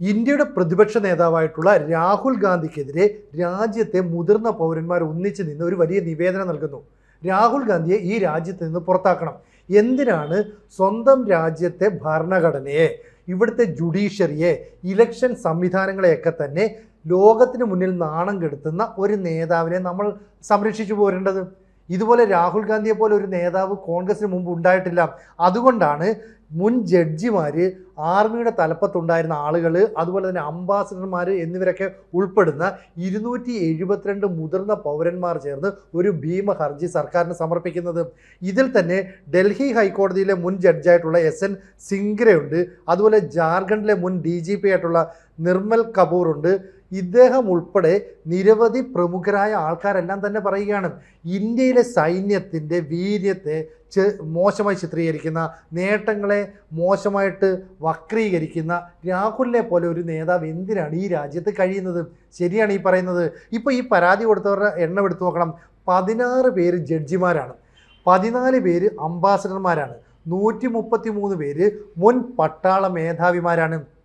ഇന്ത്യയുടെ പ്രതിപക്ഷ നേതാവായിട്ടുള്ള രാഹുൽ ഗാന്ധിക്കെതിരെ രാജ്യത്തെ മുതിർന്ന പൗരന്മാർ ഒന്നിച്ചു നിന്ന് ഒരു വലിയ നിവേദനം നൽകുന്നു. രാഹുൽ ഗാന്ധിയെ ഈ രാജ്യത്ത് നിന്ന് പുറത്താക്കണം. എന്തിനാണ് സ്വന്തം രാജ്യത്തെ ഭരണഘടനയെ ഇവിടുത്തെ ജുഡീഷ്യറിയെ ഇലക്ഷൻ സംവിധാനങ്ങളെയൊക്കെ തന്നെ ലോകത്തിന് മുന്നിൽ നാണം കെടുത്തുന്ന ഒരു നേതാവിനെ നമ്മൾ സംരക്ഷിച്ചു പോരേണ്ടത്? ഇതുപോലെ രാഹുൽ ഗാന്ധിയെ പോലെ ഒരു നേതാവ് കോൺഗ്രസിന് മുമ്പ് ഉണ്ടായിട്ടില്ല. അതുകൊണ്ടാണ് മുൻ ജഡ്ജിമാർ ആർമിയുടെ തലപ്പത്തുണ്ടായിരുന്ന ആളുകൾ അതുപോലെ തന്നെ അംബാസഡർമാർ എന്നിവരൊക്കെ ഉൾപ്പെടുന്ന ഇരുന്നൂറ്റി എഴുപത്തിരണ്ട് മുതിർന്ന പൗരന്മാർ ചേർന്ന് ഒരു ഭീമ ഹർജി സർക്കാരിന് സമർപ്പിക്കുന്നത്. ഇതിൽ തന്നെ ഡൽഹി ഹൈക്കോടതിയിലെ മുൻ ജഡ്ജായിട്ടുള്ള എസ് എൻ സിംഗ്രയുണ്ട്. അതുപോലെ ജാർഖണ്ഡിലെ മുൻ ഡി ആയിട്ടുള്ള നിർമ്മൽ കപൂറുണ്ട്. ഇദ്ദേഹം ഉൾപ്പെടെ നിരവധി പ്രമുഖരായ ആൾക്കാരെല്ലാം തന്നെ പറയുകയാണ്. ഇന്ത്യയിലെ സൈന്യത്തിന്റെ വീര്യത്തെ മോശമായി ചിത്രീകരിക്കുന്ന നേട്ടങ്ങളെ മോശമായിട്ട് വക്രീകരിക്കുന്ന രാഹുലിനെ പോലെ ഒരു നേതാവ് എന്തിനാണ് ഈ രാജ്യത്ത് കഴിയുന്നത്? ശരിയാണ് ഈ പറയുന്നത്. ഇപ്പോൾ ഈ പരാതി കൊടുത്തവരുടെ എണ്ണം എടുത്തു നോക്കണം. പതിനാറ് പേര് ജഡ്ജിമാരാണ്. പതിനാല് പേര് അംബാസഡർമാരാണ്. നൂറ്റി മുപ്പത്തി മൂന്ന് പേര് മുൻ പട്ടാള മേധാവിമാരാണ്.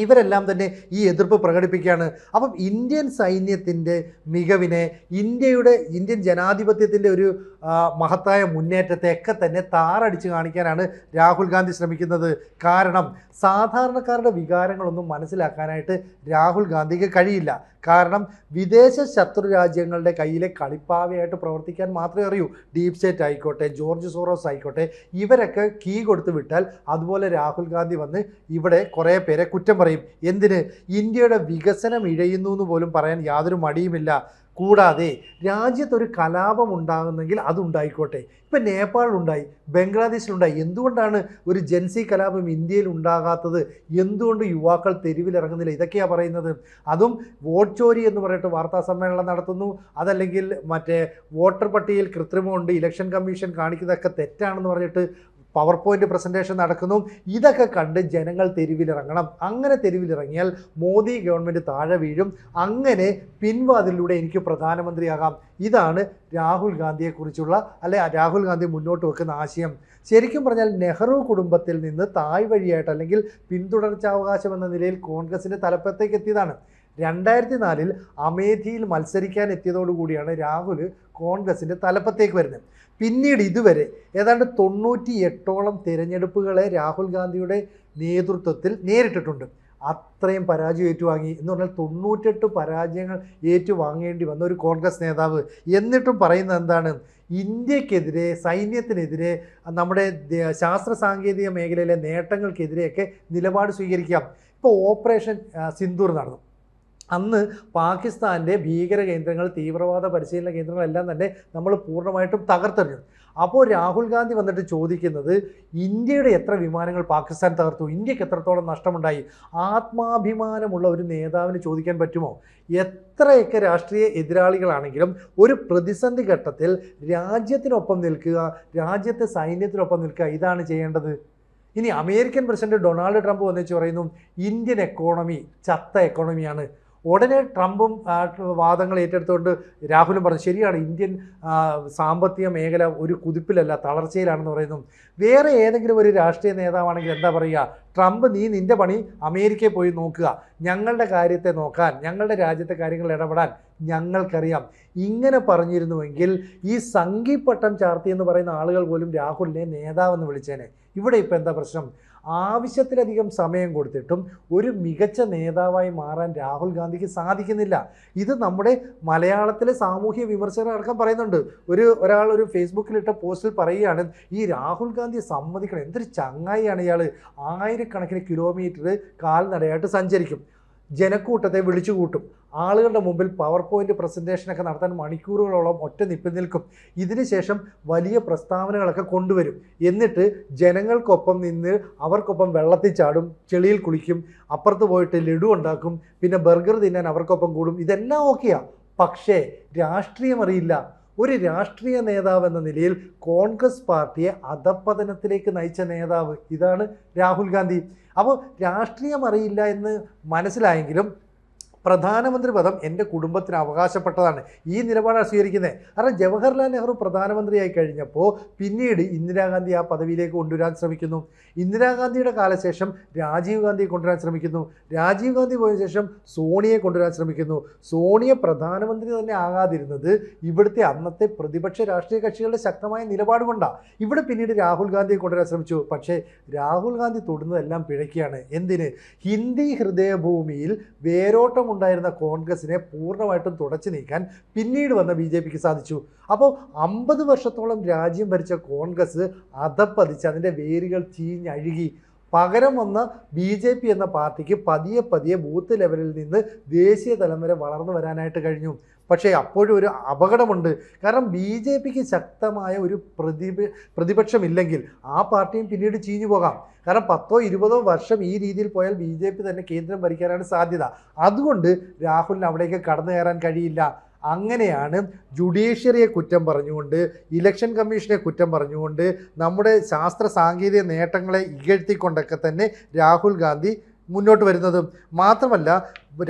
ഇവരെല്ലാം തന്നെ ഈ എതിർപ്പ് പ്രകടിപ്പിക്കുകയാണ്. അപ്പം ഇന്ത്യൻ സൈന്യത്തിന്റെ മികവിനെ ഇന്ത്യയുടെ ഇന്ത്യൻ ജനാധിപത്യത്തിന്റെ ഒരു മഹത്തായ മുന്നേറ്റത്തെ ഒക്കെ തന്നെ താറടിച്ച് കാണിക്കാനാണ് രാഹുൽ ഗാന്ധി ശ്രമിക്കുന്നത്. കാരണം സാധാരണക്കാരുടെ വികാരങ്ങളൊന്നും മനസ്സിലാക്കാനായിട്ട് രാഹുൽ ഗാന്ധിക്ക് കഴിയില്ല. കാരണം വിദേശ ശത്രു രാജ്യങ്ങളുടെ കയ്യിലെ കളിപ്പാവയായിട്ട് പ്രവർത്തിക്കാൻ മാത്രമേ അറിയൂ. ഡീപ് സ്റ്റേറ്റ് ആയിക്കോട്ടെ ജോർജ് സോറോസ് ആയിക്കോട്ടെ ഇവരൊക്കെ കീ കൊടുത്തു വിട്ടാൽ അതുപോലെ രാഹുൽ ഗാന്ധി വന്ന് ഇവിടെ കുറേ പേരെ കുറ്റം പറയും. എന്തിന്? ഇന്ത്യയുടെ വികസനം ഇഴയുന്നു എന്ന് പോലും പറയാൻ യാതൊരു മടിയുമില്ല. കൂടാതെ രാജ്യത്തൊരു കലാപം ഉണ്ടാകുന്നെങ്കിൽ അതുണ്ടായിക്കോട്ടെ ഇപ്പം നേപ്പാളിലുണ്ടായി ബംഗ്ലാദേശിലുണ്ടായി. എന്തുകൊണ്ടാണ് ഒരു ജൻസി കലാപം ഇന്ത്യയിൽ ഉണ്ടാകാത്തത്? എന്തുകൊണ്ട് യുവാക്കൾ തെരുവിലിറങ്ങുന്നില്ല? ഇതൊക്കെയാണ് പറയുന്നത്. അതും വോട്ട് ചോരി എന്ന് പറഞ്ഞിട്ട് വാർത്താ സമ്മേളനം നടത്തുന്നു. അതല്ലെങ്കിൽ മറ്റേ വോട്ടർ പട്ടികയിൽ കൃത്രിമമുണ്ട് ഇലക്ഷൻ കമ്മീഷൻ കാണിക്കുന്നതൊക്കെ തെറ്റാണെന്ന് പറഞ്ഞിട്ട് പവർ പോയിന്റ് പ്രസന്റേഷൻ നടക്കുന്നു. ഇതൊക്കെ കണ്ട് ജനങ്ങൾ തെരുവിലിറങ്ങണം. അങ്ങനെ തെരുവിലിറങ്ങിയാൽ മോദി ഗവൺമെന്റ് താഴെ വീഴും. അങ്ങനെ പിൻവാതിലൂടെ എനിക്ക് പ്രധാനമന്ത്രിയാകാം. ഇതാണ് രാഹുൽ ഗാന്ധിയെക്കുറിച്ചുള്ള അല്ലെ രാഹുൽ ഗാന്ധി മുന്നോട്ട് വെക്കുന്ന ആശയം. ശരിക്കും പറഞ്ഞാൽ നെഹ്റു കുടുംബത്തിൽ നിന്ന് തായ് വഴിയായിട്ട് അല്ലെങ്കിൽ പിന്തുടർച്ചാവകാശം എന്ന നിലയിൽ കോൺഗ്രസിന്റെ തലപ്പത്തേക്ക് എത്തിയതാണ്. രണ്ടായിരത്തി നാലിൽ അമേധിയിൽ മത്സരിക്കാൻ എത്തിയതോടുകൂടിയാണ് രാഹുൽ കോൺഗ്രസിന്റെ തലപ്പത്തേക്ക് വരുന്നത്. പിന്നീട് ഇതുവരെ ഏതാണ്ട് തൊണ്ണൂറ്റി എട്ടോളം തിരഞ്ഞെടുപ്പുകളെ രാഹുൽ ഗാന്ധിയുടെ നേതൃത്വത്തിൽ നേരിട്ടിട്ടുണ്ട്. അത്രയും പരാജയം ഏറ്റുവാങ്ങി. എന്ന് പറഞ്ഞാൽ തൊണ്ണൂറ്റെട്ട് പരാജയങ്ങൾ ഏറ്റുവാങ്ങേണ്ടി വന്ന ഒരു കോൺഗ്രസ് നേതാവ്. എന്നിട്ടും പറയുന്നത് എന്താണ്? ഇന്ത്യക്കെതിരെ സൈന്യത്തിനെതിരെ നമ്മുടെ ശാസ്ത്ര സാങ്കേതിക മേഖലയിലെ നേട്ടങ്ങൾക്കെതിരെയൊക്കെ നിലപാട് സ്വീകരിക്കാം. ഇപ്പോൾ ഓപ്പറേഷൻ സിന്ദൂർ നടന്നു. അന്ന് പാകിസ്ഥാന്റെ ഭീകര കേന്ദ്രങ്ങൾ തീവ്രവാദ പരിശീലന കേന്ദ്രങ്ങളെല്ലാം തന്നെ നമ്മൾ പൂർണമായിട്ടും തകർത്തെറിഞ്ഞു. അപ്പോൾ രാഹുൽ ഗാന്ധി വന്നിട്ട് ചോദിക്കുന്നത് ഇന്ത്യയുടെ എത്ര വിമാനങ്ങൾ പാകിസ്ഥാൻ തകർത്തു? ഇന്ത്യയ്ക്ക് എത്രത്തോളം നഷ്ടമുണ്ടായി? ആത്മാഭിമാനമുള്ള ഒരു നേതാവിന് ചോദിക്കാൻ പറ്റുമോ? എത്രയൊക്കെ രാഷ്ട്രീയ എതിരാളികളാണെങ്കിലും ഒരു പ്രതിസന്ധി ഘട്ടത്തിൽ രാജ്യത്തിനൊപ്പം നിൽക്കുക രാജ്യത്തെ സൈന്യത്തിനൊപ്പം നിൽക്കുക ഇതാണ് ചെയ്യേണ്ടത്. ഇനി അമേരിക്കൻ പ്രസിഡന്റ് ഡൊണാൾഡ് ട്രംപ് വന്നിച്ച് പറയുന്നു ഇന്ത്യൻ എക്കോണമി ചത്ത എക്കോണമിയാണ്. ഉടനെ ട്രംപും വാദങ്ങൾ ഏറ്റെടുത്തുകൊണ്ട് രാഹുലും പറഞ്ഞു ശരിയാണ് ഇന്ത്യൻ സാമ്പത്തിക മേഖല ഒരു കുതിപ്പിലല്ല തളർച്ചയിലാണെന്ന് പറയുന്നു. വേറെ ഏതെങ്കിലും ഒരു രാഷ്ട്രീയ നേതാവാണെങ്കിൽ എന്താ പറയുക? ട്രംപ് നീ നിന്റെ പണി അമേരിക്കയിൽ പോയി നോക്കുക. ഞങ്ങളുടെ കാര്യത്തെ നോക്കാൻ ഞങ്ങളുടെ രാജ്യത്തെ കാര്യങ്ങൾ ഇടപെടാൻ ഞങ്ങൾക്കറിയാം. ഇങ്ങനെ പറഞ്ഞിരുന്നുവെങ്കിൽ ഈ സംഘിപ്പട്ടം ചാർത്തി എന്ന് പറയുന്ന ആളുകൾ പോലും രാഹുലിനെ നേതാവെന്ന് വിളിച്ചേനെ. ഇവിടെ ഇപ്പോൾ എന്താ പ്രശ്നം? ആവശ്യത്തിലധികം സമയം കൊടുത്തിട്ടും ഒരു മികച്ച നേതാവായി മാറാൻ രാഹുൽ ഗാന്ധിക്ക് സാധിക്കുന്നില്ല. ഇത് നമ്മുടെ മലയാളത്തിലെ സാമൂഹ്യ വിമർശകർ അടക്കം പറയുന്നുണ്ട്. ഒരു ഒരാൾ ഒരു ഫേസ്ബുക്കിലിട്ട പോസ്റ്റിൽ പറയുകയാണ് ഈ രാഹുൽ ഗാന്ധി സമ്മതിക്കണം. എന്തൊരു ചങ്ങായിയാണ് ഇയാൾ ആയിരക്കണക്കിന് കിലോമീറ്റർ കാൽനടയായിട്ട് സഞ്ചരിക്കും. ജനക്കൂട്ടത്തെ വിളിച്ചു കൂട്ടും. ആളുകളുടെ മുമ്പിൽ പവർ പോയിന്റ് പ്രസന്റേഷനൊക്കെ നടത്താൻ മണിക്കൂറുകളോളം ഒറ്റ നിപ്പി നിൽക്കും. ഇതിനുശേഷം വലിയ പ്രസ്താവനകളൊക്കെ കൊണ്ടുവരും. എന്നിട്ട് ജനങ്ങൾക്കൊപ്പം നിന്ന് അവർക്കൊപ്പം വെള്ളത്തിൽ ചാടും ചെളിയിൽ കുളിക്കും അപ്പുറത്ത് പോയിട്ട് ലഡു ഉണ്ടാക്കും പിന്നെ ബർഗർ തിന്നാൻ അവർക്കൊപ്പം കൂടും. ഇതെല്ലാം ഓക്കെയാണ് പക്ഷേ രാഷ്ട്രീയം അറിയില്ല ഒരു രാഷ്ട്രീയ നേതാവ് എന്ന നിലയിൽ കോൺഗ്രസ് പാർട്ടിയെ അധപ്പതനത്തിലേക്ക് നയിച്ച നേതാവ് ഇതാണ് രാഹുൽ ഗാന്ധി. അപ്പോൾ രാഷ്ട്രീയം അറിയില്ല എന്ന് മനസ്സിലായെങ്കിലും പ്രധാനമന്ത്രി പദം എന്റെ കുടുംബത്തിന് അവകാശപ്പെട്ടതാണ്. ഈ നിലപാടാണ് സ്വീകരിക്കുന്നത്. കാരണം ജവഹർലാൽ നെഹ്റു പ്രധാനമന്ത്രിയായി കഴിഞ്ഞപ്പോൾ പിന്നീട് ഇന്ദിരാഗാന്ധി ആ പദവിയിലേക്ക് കൊണ്ടുവരാൻ ശ്രമിക്കുന്നു. ഇന്ദിരാഗാന്ധിയുടെ കാലശേഷം രാജീവ് ഗാന്ധിയെ കൊണ്ടുവരാൻ ശ്രമിക്കുന്നു. രാജീവ് ഗാന്ധി പോയ ശേഷം സോണിയെ കൊണ്ടുവരാൻ ശ്രമിക്കുന്നു. സോണിയ പ്രധാനമന്ത്രി തന്നെ ആകാതിരുന്നത് ഇവിടുത്തെ അന്നത്തെ പ്രതിപക്ഷ രാഷ്ട്രീയ കക്ഷികളുടെ ശക്തമായ നിലപാട് കൊണ്ടാണ് ഇവിടെ പിന്നീട് രാഹുൽ ഗാന്ധിയെ കൊണ്ടുവരാൻ ശ്രമിച്ചു. പക്ഷേ രാഹുൽ ഗാന്ധി തൊടുന്നതെല്ലാം പിഴയ്ക്കുകയാണ്. എന്തിന്? ഹിന്ദി ഹൃദയഭൂമിയിൽ വേരോട്ടമുണ്ടായിരുന്ന കോൺഗ്രസിനെ പൂർണമായിട്ടും തുടച്ചു നീക്കാൻ പിന്നീട് വന്ന ബി ജെ പിക്ക് സാധിച്ചു. അപ്പോൾ അമ്പത് വർഷത്തോളം രാജ്യം ഭരിച്ച കോൺഗ്രസ് അധപ്പതിച്ച് അതിന്റെ വേരുകൾ ചീഞ്ഞഴുകി. പകരം വന്ന ബി ജെ പി എന്ന പാർട്ടിക്ക് പതിയെ പതിയെ ബൂത്ത് ലെവലിൽ നിന്ന് ദേശീയ തലം വരെ വളർന്നു വരാനായിട്ട് കഴിഞ്ഞു. പക്ഷേ അപ്പോഴും ഒരു അപകടമുണ്ട്. കാരണം ബി ജെ പിക്ക് ശക്തമായ ഒരു പ്രതിപ പ്രതിപക്ഷമില്ലെങ്കിൽ ആ പാർട്ടിയും പിന്നീട് ചീഞ്ഞു പോകാം. കാരണം പത്തോ ഇരുപതോ വർഷം ഈ രീതിയിൽ പോയാൽ ബി ജെ പി തന്നെ കേന്ദ്രം ഭരിക്കാനാണ് സാധ്യത. അതുകൊണ്ട് രാഹുലിന് അവിടേക്ക് കടന്നു കയറാൻ കഴിയില്ല. അങ്ങനെയാണ് ജുഡീഷ്യറിയെ കുറ്റം പറഞ്ഞുകൊണ്ട് ഇലക്ഷൻ കമ്മീഷനെ കുറ്റം പറഞ്ഞുകൊണ്ട് നമ്മുടെ ശാസ്ത്ര സാങ്കേതിക നേട്ടങ്ങളെ ഇകഴ്ത്തിക്കൊണ്ടൊക്കെ തന്നെ രാഹുൽ ഗാന്ധി മുന്നോട്ട് വരുന്നതും മാത്രമല്ല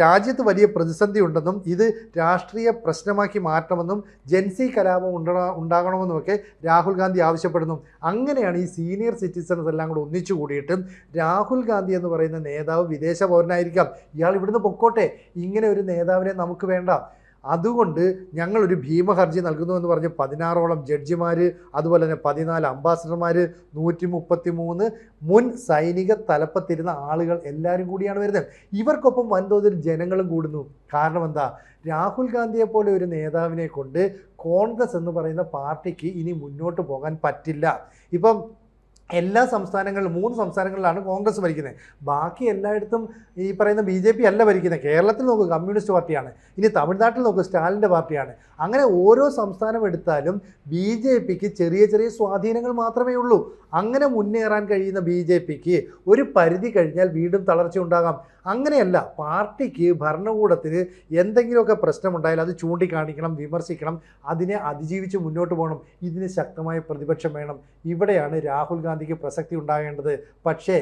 രാജ്യത്ത് വലിയ പ്രതിസന്ധി ഉണ്ടെന്നും ഇത് രാഷ്ട്രീയ പ്രശ്നമാക്കി മാറ്റണമെന്നും ജൻസി കലാപം ഉണ്ടാ ഉണ്ടാകണമെന്നുമൊക്കെ രാഹുൽ ഗാന്ധി ആവശ്യപ്പെടുന്നു. അങ്ങനെയാണ് ഈ സീനിയർ സിറ്റിസൺസ് എല്ലാം കൂടെ ഒന്നിച്ചു കൂടിയിട്ട് രാഹുൽ ഗാന്ധി എന്ന് പറയുന്ന നേതാവ് വിദേശ പൗരനായിരിക്കാം. ഇയാൾ ഇവിടുന്ന് പൊക്കോട്ടെ. ഇങ്ങനെ ഒരു നേതാവിനെ നമുക്ക് വേണ്ട. അതുകൊണ്ട് ഞങ്ങളൊരു ഭീമഹർജി നൽകുന്നു എന്ന് പറഞ്ഞ് പതിനാറോളം ജഡ്ജിമാർ അതുപോലെ തന്നെ പതിനാല് അംബാസഡർമാർ നൂറ്റി മുപ്പത്തി മൂന്ന് മുൻ സൈനിക തലപ്പത്തിരുന്ന ആളുകൾ എല്ലാവരും കൂടിയാണ് വരുന്നത്. ഇവർക്കൊപ്പം വൻതോതിൽ ജനങ്ങളും കൂടുന്നു. കാരണം എന്താ? രാഹുൽ ഗാന്ധിയെ പോലെ ഒരു നേതാവിനെ കൊണ്ട് കോൺഗ്രസ് എന്ന് പറയുന്ന പാർട്ടിക്ക് ഇനി മുന്നോട്ട് പോകാൻ പറ്റില്ല. ഇപ്പം എല്ലാ സംസ്ഥാനങ്ങളിലും മൂന്ന് സംസ്ഥാനങ്ങളിലാണ് കോൺഗ്രസ് ഭരിക്കുന്നത്. ബാക്കി എല്ലായിടത്തും ഈ പറയുന്ന ബി ജെ പി അല്ല ഭരിക്കുന്നത്. കേരളത്തിൽ നോക്കുക കമ്മ്യൂണിസ്റ്റ് പാർട്ടിയാണ്. ഇനി തമിഴ്നാട്ടിൽ നോക്കുക സ്റ്റാലിന്റെ പാർട്ടിയാണ്. അങ്ങനെ ഓരോ സംസ്ഥാനം എടുത്താലും ബി ജെ പിക്ക് ചെറിയ ചെറിയ സ്വാധീനങ്ങൾ മാത്രമേ ഉള്ളൂ. അങ്ങനെ മുന്നേറാൻ കഴിയുന്ന ബി ജെ പിക്ക് ഒരു പരിധി കഴിഞ്ഞാൽ വീണ്ടും തളർച്ച ഉണ്ടാകാം അങ്ങനെയല്ല പാർട്ടിക്ക് ഭരണകൂടത്തിന് എന്തെങ്കിലുമൊക്കെ പ്രശ്നമുണ്ടായാൽ അത് ചൂണ്ടിക്കാണിക്കണം വിമർശിക്കണം അതിനെ അതിജീവിച്ച് മുന്നോട്ട് പോകണം ഇതിന് ശക്തമായ പ്രതിപക്ഷം വേണം. ഇവിടെയാണ് രാഹുൽ ഗാന്ധിക്ക് പ്രസക്തി ഉണ്ടാകേണ്ടത്. പക്ഷേ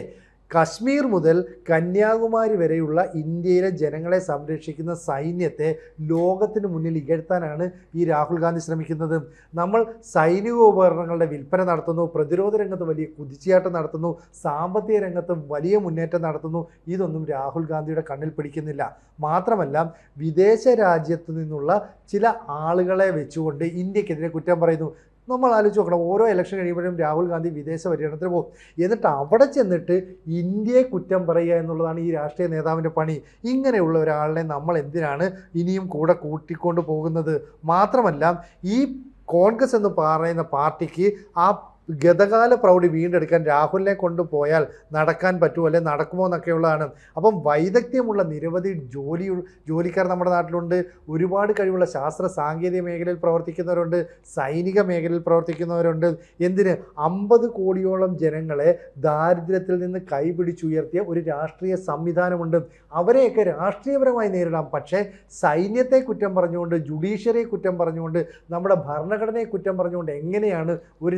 കശ്മീർ മുതൽ കന്യാകുമാരി വരെയുള്ള ഇന്ത്യയിലെ ജനങ്ങളെ സംരക്ഷിക്കുന്ന സൈന്യത്തെ ലോകത്തിന് മുന്നിൽ ഇകഴ്ത്താനാണ് ഈ രാഹുൽ ഗാന്ധി ശ്രമിക്കുന്നത്. നമ്മൾ സൈനിക ഉപകരണങ്ങളുടെ വിൽപ്പന നടത്തുന്നു പ്രതിരോധ രംഗത്ത് വലിയ കുതിച്ചുചാട്ടം നടത്തുന്നു സാമ്പത്തിക രംഗത്ത് വലിയ മുന്നേറ്റം നടത്തുന്നു. ഇതൊന്നും രാഹുൽ ഗാന്ധിയുടെ കണ്ണിൽ പിടിക്കുന്നില്ല. മാത്രമല്ല വിദേശ രാജ്യത്തു നിന്നുള്ള ചില ആളുകളെ വെച്ചുകൊണ്ട് ഇന്ത്യക്കെതിരെ കുറ്റം പറയുന്നു. നമ്മൾ ആലോചിച്ച് നോക്കണം. ഓരോ ഇലക്ഷൻ കഴിയുമ്പോഴും രാഹുൽ ഗാന്ധി വിദേശ പര്യടനത്തിന് പോകും. എന്നിട്ട് അവിടെ ചെന്നിട്ട് ഇന്ത്യയെ കുറ്റം പറയുക എന്നുള്ളതാണ് ഈ രാഷ്ട്രീയ നേതാവിന്റെ പണി. ഇങ്ങനെയുള്ള ഒരാളിനെ നമ്മൾ എന്തിനാണ് ഇനിയും കൂടെ കൂട്ടിക്കൊണ്ട് പോകുന്നത്? മാത്രമല്ല ഈ കോൺഗ്രസ് എന്ന് പറയുന്ന പാർട്ടിക്ക് ആ ഗതകാല പ്രൗഢി വീണ്ടെടുക്കാൻ രാഹുലിനെ കൊണ്ടുപോയാൽ നടക്കാൻ പറ്റുമോ അല്ലെ നടക്കുമോ എന്നൊക്കെയുള്ളതാണ്. അപ്പം വൈദഗ്ധ്യമുള്ള നിരവധി ജോലി ജോലിക്കാർ നമ്മുടെ നാട്ടിലുണ്ട്. ഒരുപാട് കഴിവുള്ള ശാസ്ത്ര സാങ്കേതിക മേഖലയിൽ പ്രവർത്തിക്കുന്നവരുണ്ട്. സൈനിക മേഖലയിൽ പ്രവർത്തിക്കുന്നവരുണ്ട്. എന്തിന്? അമ്പത് കോടിയോളം ജനങ്ങളെ ദാരിദ്ര്യത്തിൽ നിന്ന് കൈപിടിച്ചുയർത്തിയ ഒരു രാഷ്ട്രീയ സംവിധാനമുണ്ട്. അവരെയൊക്കെ രാഷ്ട്രീയപരമായി നേരിടാം. പക്ഷേ സൈന്യത്തെ കുറ്റം പറഞ്ഞുകൊണ്ട് ജുഡീഷ്യറിയെ കുറ്റം പറഞ്ഞുകൊണ്ട് നമ്മുടെ ഭരണഘടനയെ കുറ്റം പറഞ്ഞുകൊണ്ട് എങ്ങനെയാണ് ഒരു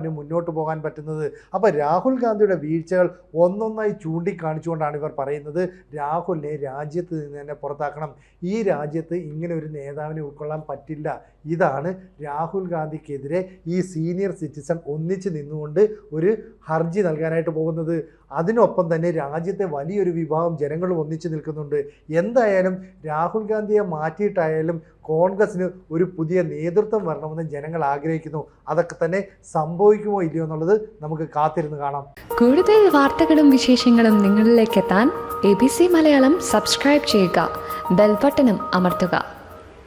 നേതാവിന് മുന്നോട്ട് പോകാൻ പറ്റുന്നത്. അപ്പോൾ രാഹുൽ ഗാന്ധിയുടെ വീഴ്ചകൾ ഒന്നൊന്നായി ചൂണ്ടിക്കാണിച്ചുകൊണ്ടാണ് ഇവർ പറയുന്നത്. രാഹുലിനെ രാജ്യത്ത് നിന്ന് തന്നെ പുറത്താക്കണം. ഈ രാജ്യത്ത് ഇങ്ങനെ ഒരു നേതാവിനെ ഉൾക്കൊള്ളാൻ പറ്റില്ല. ഇതാണ് രാഹുൽ ഗാന്ധിക്കെതിരെ ഈ സീനിയർ സിറ്റിസൺ ഒന്നിച്ച് നിന്നുകൊണ്ട് ഒരു ഹർജി നൽകാനായിട്ട് പോകുന്നത്. അതിനൊപ്പം തന്നെ രാജ്യത്തെ വലിയൊരു വിഭാഗം ജനങ്ങളും ഒന്നിച്ചു നിൽക്കുന്നുണ്ട്. എന്തായാലും രാഹുൽ ഗാന്ധിയെ മാറ്റിയിട്ടായാലും കോൺഗ്രസ്സിന് ഒരു പുതിയ നേതൃത്വം വരണമെന്ന് ജനങ്ങൾ ആഗ്രഹിക്കുന്നു. അതൊക്കെ തന്നെ സംഭവിക്കുമോ ഇല്ലയോ എന്നുള്ളത് നമുക്ക് കാത്തിരുന്ന് കാണാം. കൂടുതൽ വാർത്തകളും വിശേഷങ്ങളും നിങ്ങളിലേക്ക് എത്താൻ A B C Malayalam subscribe ചെയ്യുക. ബെൽബട്ടനും അമർത്തുക.